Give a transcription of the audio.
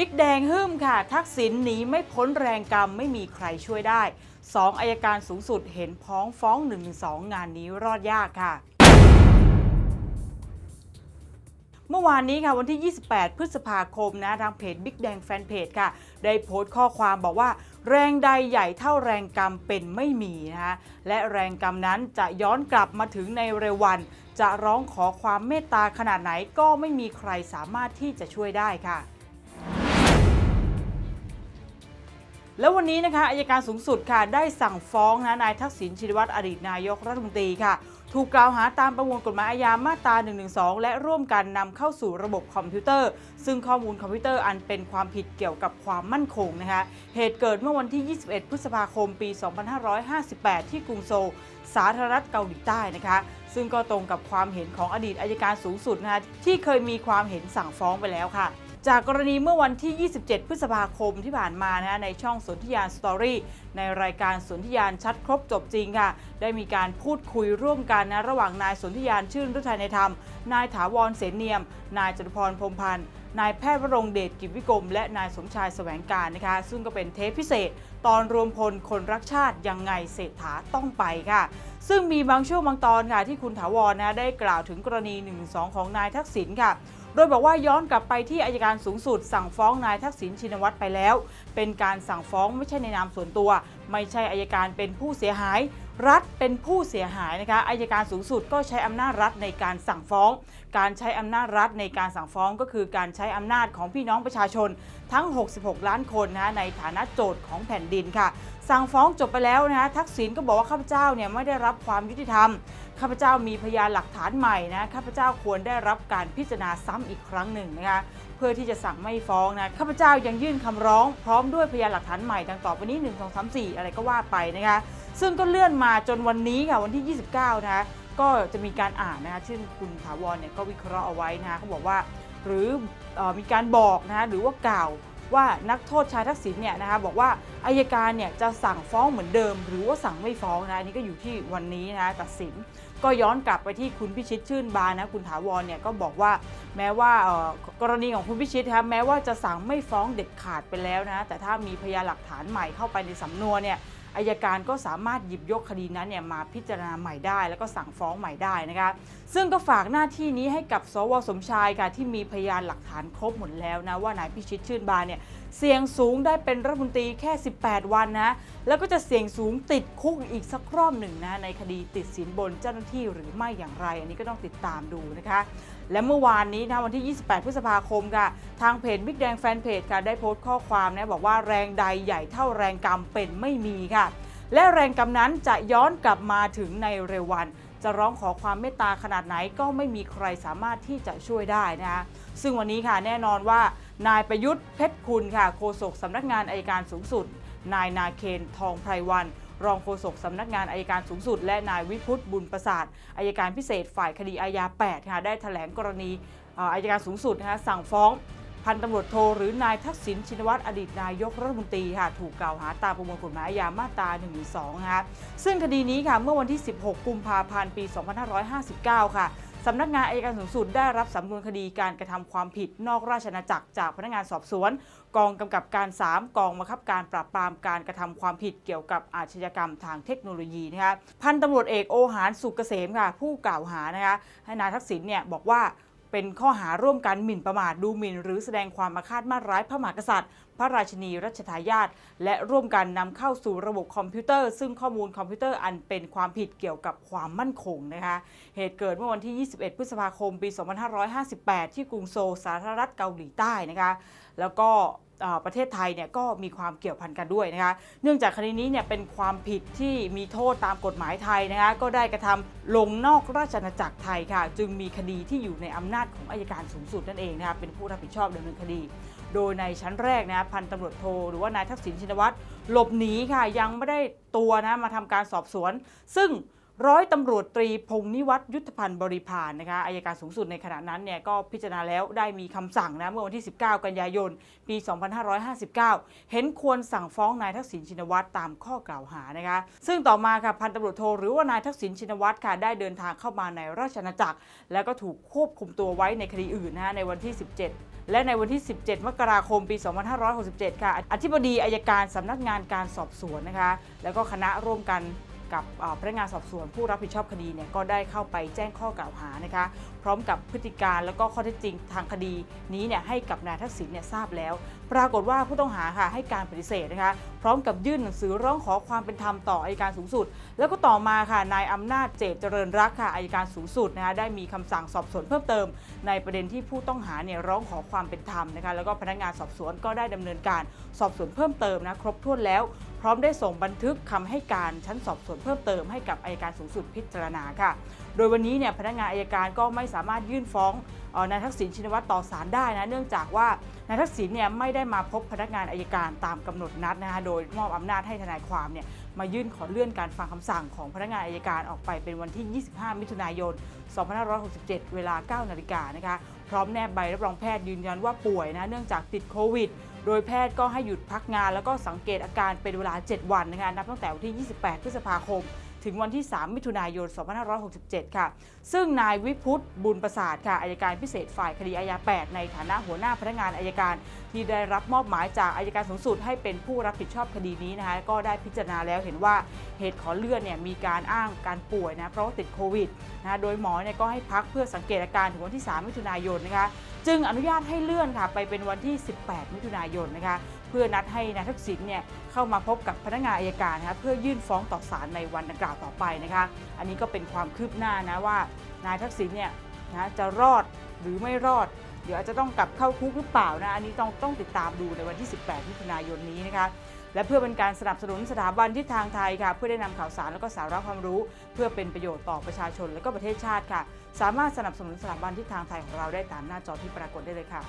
บิ๊กแดงฮึ่มค่ะ ทักษิณหนีไม่พ้นแรงกรรมไม่มีใครช่วยได้สองอายการสูงสุดเห็นพ้องฟ้อง1นึงานนี้รอดยากค่ะ เมื่อวานนี้ค่ะวันที่ 28 พฤษภาคมนะทางเพจบิ๊กแดงแฟนเพจค่ะ ได้โพสต์ข้อความบอกว่า แรงใดใหญ่เท่าแรงกรรมเป็นไม่มีนะคะและแรงกรรมนั้นจะย้อนกลับมาถึงในเร็ววัน จะร้องขอความเมตตาขนาดไหนก็ไม่มีใครสามารถที่จะช่วยได้ค่ะ แล้ววันนี้นะคะอายการสูงสุดค่ะได้สั่งฟ้องนะนายทักษิณชินวัตรอดีตนายกรัฐมนตรีค่ะ ถูกกล่าวหาตามประมวลกฎหมายอาญามาตรา 112 และร่วมกันนำเข้าสู่ระบบคอมพิวเตอร์ ซึ่งข้อมูลคอมพิวเตอร์อันเป็นความผิดเกี่ยวกับความมั่นคงนะคะ เหตุเกิดเมื่อวันที่ 21 พฤษภาคม ปี 2558 ที่กรุงโซลสาธารณรัฐเกาหลีใต้นะคะ ซึ่งก็ตรงกับความเห็นของอดีตอายการสูงสุดนะคะที่เคยมีความเห็นสั่งฟ้องไปแล้วค่ะ จากกรณีเมื่อวันที่ 27 พฤษภาคมที่ผ่านมานะในช่องสนธิยานสตอรี่ในรายการสนธิยานชัดครบจบจริงค่ะ ได้มีการพูดคุยร่วมกันนะระหว่างนายสนธิยานชื่นรุทัยในธรรม นายถาวรเสนเนียม นายจตุพรพรมพันธ์นายแพทย์วรงเดชกิจวิกรม และนายสมชายแสวงการนะคะ ซึ่งก็เป็นเทปพิเศษ ตอนรวมพลคนรักชาติยังไงเศรษฐาต้องไปค่ะ ซึ่งมีบางช่วงบางตอนค่ะที่คุณถาวรนะได้กล่าวถึงกรณี1 2ของนายทักษิณค่ะ โดยบอกว่าย้อนกลับไปที่อายการสูงสุดสั่งฟ้องนายทักษิณชินวัตรไปแล้ว เป็นการสั่งฟ้องไม่ใช่ในนามส่วนตัว ไม่ใช่อายการเป็นผู้เสียหาย รัฐเป็นผู้เสียหายนะคะอายการสูงสุดก็ใช้อำนาจรัฐในการสั่งฟ้อง การใช้อำนาจรัฐในการสั่งฟ้องก็คือการใช้อำนาจของพี่น้องประชาชน ทั้ง 66 ล้านคนนะในฐานะโจทย์ของแผ่นดินค่ะ สั่งฟ้องจบไปแล้วนะทักษิณก็บอกว่าข้าพเจ้าเนี่ยไม่ได้รับความยุติธรรมข้าพเจ้ามีพยานหลักฐานใหม่นะข้าพเจ้าควรได้รับการพิจารณาซ้ำอีกครั้งหนึ่งนะคะ เพื่อที่จะสั่งไม่ฟ้องนะข้าพเจ้ายังยื่นคำร้องพร้อมด้วยพยานหลักฐานใหม่ดังต่อไปนี้ 1 2 3 4 อะไรก็ว่าไปนะคะ ซึ่งก็เลื่อนมาจนวันนี้ค่ะวันที่ 29 นะคะก็จะมีการอ่านนะคะซึ่งคุณถาวรเนี่ยก็วิเคราะห์เอาไว้นะคะเขาบอกว่า หรือเออมีการบอกนะคะหรือว่ากล่าว ว่านักโทษชายทักษิณเนี่ยนะคะบอกว่าอายการเนี่ยจะสั่งฟ้องเหมือนเดิม หรือว่าสั่งไม่ฟ้องนะอันนี้ก็อยู่ที่วันนี้นะตัดสิน ก็ย้อนกลับไปที่คุณพิชิตชื่นบานนะคุณถาวรเนี่ยก็บอกว่าแม้ว่ากรณีของคุณพิชิตครับแม้ว่าจะสั่งไม่ฟ้องเด็ดขาดไปแล้วนะแต่ถ้ามีพยานหลักฐานใหม่เข้าไปในสำนวนเนี่ย อายการก็สามารถหยิบยกคดีนั้นเนี่ยมาพิจารณาใหม่ได้ แล้วก็สั่งฟ้องใหม่ได้นะคะซึ่งก็ฝากหน้าที่นี้ให้กับสวสมชายค่ะที่มีพยานหลักฐานครบหมดแล้วนะว่านายพิชิตชื่นบานเนี่ยเสี่ยงสูงได้เป็นรัฐมนตรีแค่ 18 วันนะแล้วก็จะเสี่ยงสูงติดคุกอีกสักรอบหนึ่งนะในคดีติดสินบนเจ้าหน้าที่หรือไม่อย่างไร อันนี้ก็ต้องติดตามดูนะคะ และเมื่อวานนี้นะวันที่ 28 พฤษภาคมค่ะ ทางเพจบิ๊กแดงแฟนเพจค่ะได้โพสต์ข้อความนะบอกว่าแรงใดใหญ่เท่าแรงกรรมเป็นไม่มีค่ะ และแรงกรรมนั้นจะย้อนกลับมาถึงในเร็ววัน จะร้องขอความเมตตาขนาดไหนก็ไม่มีใครสามารถที่จะช่วยได้นะคะซึ่งวันนี้ค่ะแน่นอนว่านายประยุทธ์เพชรคุณค่ะโฆษกสำนักงานอายการสูงสุด นายนาเคนทองไพรวัน รองโฆษกสำนักงานอายการสูงสุด และนายวิพุตบุญประสาทอายการพิเศษฝ่ายคดีอาญา8ค่ะได้แถลงกรณีอายการสูงสุดนะคะสั่งฟ้องพันตำรวจโทหรือนายทักษิณชินวัตรอดีตนายกรัฐมนตรีค่ะถูกกล่าวหาตามประมวลกฎหมายอาญามาตรา1นึนะคะซึ่งคดีนี้ค่ะเมื่อวันที่ 16 กุมภาพันธ์ปี 2559 ค่ะ สำนักงานอายการสูงสุดได้รับสำนวนคดีการกระทำความผิดนอกราชอาณาจักรจากพนักงานสอบสวน กองกำกับการ 3 กองบังคับการปราบปรามการกระทำความผิดเกี่ยวกับอาชญากรรมทางเทคโนโลยีนะคะพันตำรวจเอกโอหานสุกเกษมค่ะผู้กล่าวหานะคะให้นายทักษิณเนี่ยบอกว่า เป็นข้อหาร่วมกันหมิ่นประมาทดูหมิ่น หรือแสดงความอาฆาตมาร้ายพระมหากษัตริย์ พระราชินีรัชทายาทและร่วมกันนำเข้าสู่ระบบคอมพิวเตอร์ ซึ่งข้อมูลคอมพิวเตอร์อันเป็นความผิดเกี่ยวกับความมั่นคงนะคะ เหตุเกิดเมื่อวันที่ 21 พฤษภาคม ปี 2558 ที่กรุงโซลสาธารณรัฐเกาหลีใต้นะคะ แล้วก็ ประเทศไทยเนี่ยก็มีความเกี่ยวพันกันด้วยนะคะ เนื่องจากคดีนี้เนี่ยเป็นความผิดที่มีโทษตามกฎหมายไทยนะคะก็ได้กระทำลงนอกราชอาณาจักรไทยค่ะ จึงมีคดีที่อยู่ในอำนาจของอายการสูงสุดนั่นเองนะคะเป็นผู้รับผิดชอบดำเนินคดี โดยในชั้นแรกนะพันตำรวจโทหรือว่านายทักษิณชินวัตรหลบหนีค่ะยังไม่ได้ตัวนะมาทำการสอบสวน ซึ่ง ร้อยตำรวจตรีพงษ์นิวัฒน์ยุทธพันธ์บริพารนะคะอายการสูงสุดในขณะนั้นเนี่ยก็พิจารณาแล้วได้มีคำสั่งนะเมื่อวันที่ 19 กันยายน ปี 2559 เห็นควรสั่งฟ้องนายทักษิณชินวัตรตามข้อกล่าวหานะคะซึ่งต่อมาค่ะพันตำรวจโทหรือว่านายทักษิณชินวัตรค่ะได้เดินทางเข้ามาในราชอาณาจักร แล้วก็ถูกควบคุมตัวไว้ในคดีอื่นนะฮะในวันที่ 17และในวันที่ 17 มกราคม ปี 2567 ค่ะ อธิบดีอายการสำนักงานการสอบสวนนะคะ แล้วก็คณะร่วมกัน กับพนักงานสอบสวนผู้รับผิดชอบคดีเนี่ยก็ได้เข้าไปแจ้งข้อกล่าวหานะคะพร้อมกับพฤติการแล้วก็ข้อเท็จจริงทางคดีนี้เนี่ยให้กับนายทักษิณเนี่ยทราบแล้ว ปรากฏว่าผู้ต้องหาค่ะให้การปฏิเสธนะคะพร้อมกับยื่นหนังสือร้องขอความเป็นธรรมต่ออัยการสูงสุด แล้วก็ต่อมาค่ะนายอำนาจเจตเจริญรักค่ะอัยการสูงสุดนะคะได้มีคำสั่งสอบสวนเพิ่มเติม ในประเด็นที่ผู้ต้องหาเนี่ยร้องขอความเป็นธรรมนะคะแล้วก็พนักงานสอบสวนก็ได้ดำเนินการสอบสวนเพิ่มเติมนะครบถ้วนแล้วพร้อมได้ส่งบันทึกคำให้การชั้นสอบสวนเพิ่มเติมให้กับอัยการสูงสุดพิจารณาค่ะ โดยวันนี้เนี่ยพนักงานอัยการก็ไม่สามารถยื่นฟ้องนายทักษิณชินวัตรต่อศาลได้นะเนื่องจากว่านายทักษิณเนี่ยไม่ได้มาพบพนักงานอัยการตามกำหนดนัดนะคะโดยมอบอำนาจให้ทนายความเนี่ยมายื่นขอเลื่อนการฟังคำสั่งของพนักงานอัยการออกไปเป็นวันที่ 25 มิถุนายน 2567 เวลา 9 นาฬิกานะคะพร้อมแนบใบรับรองแพทย์ยืนยันว่าป่วยนะเนื่องจากติดโควิด โดยแพทย์ก็ให้หยุดพักงาน แล้วก็สังเกตอาการเป็นเวลา 7 วันนะคะนับตั้งแต่วันที่ 28 พฤษภาคม ถึงวันที่ 3 มิถุนายน 2567 ค่ะ ซึ่งนายวิพุฒน์บุญประสาทค่ะอายการพิเศษฝ่ายคดีอาญา 8 ในฐานะหัวหน้าพนักงานอายการ ที่ได้รับมอบหมายจากอายการสูงสุดให้เป็นผู้รับผิดชอบคดีนี้นะคะก็ได้พิจารณาแล้วเห็นว่าเหตุขอเลื่อนเนี่ยมีการอ้างการป่วยนะเพราะว่าติดโควิดนะคะโดยหมอเนี่ยก็ให้พักเพื่อสังเกตอาการถึงวันที่ 3 มิถุนายนนะคะจึงอนุญาตให้เลื่อนค่ะไปเป็นวันที่ 18 มิถุนายนนะคะ เพื่อนัดให้นายทักษิณเนี่ยเข้ามาพบกับพนักงานอายการนะคะเพื่อยื่นฟ้องต่อศาลในวันดังกล่าวต่อไปนะคะ อันนี้ก็เป็นความคืบหน้านะว่านายทักษิณเนี่ยนะจะรอดหรือไม่รอด เดี๋ยวอาจจะต้องกลับเข้าคุกหรือเปล่านะอันนี้ต้องต้องติดตามดูในวันที่ 18มิถุนายนนี้นะคะและเพื่อเป็นการสนับสนุนสถาบันทิศทางไทยค่ะ เพื่อได้นำข่าวสารและก็สาระความรู้ เพื่อเป็นประโยชน์ต่อประชาชนและก็ประเทศชาติค่ะ สามารถสนับสนุนสถาบันทิศทางไทยของเราได้ตามหน้าจอที่ปรากฏได้เลยค่ะ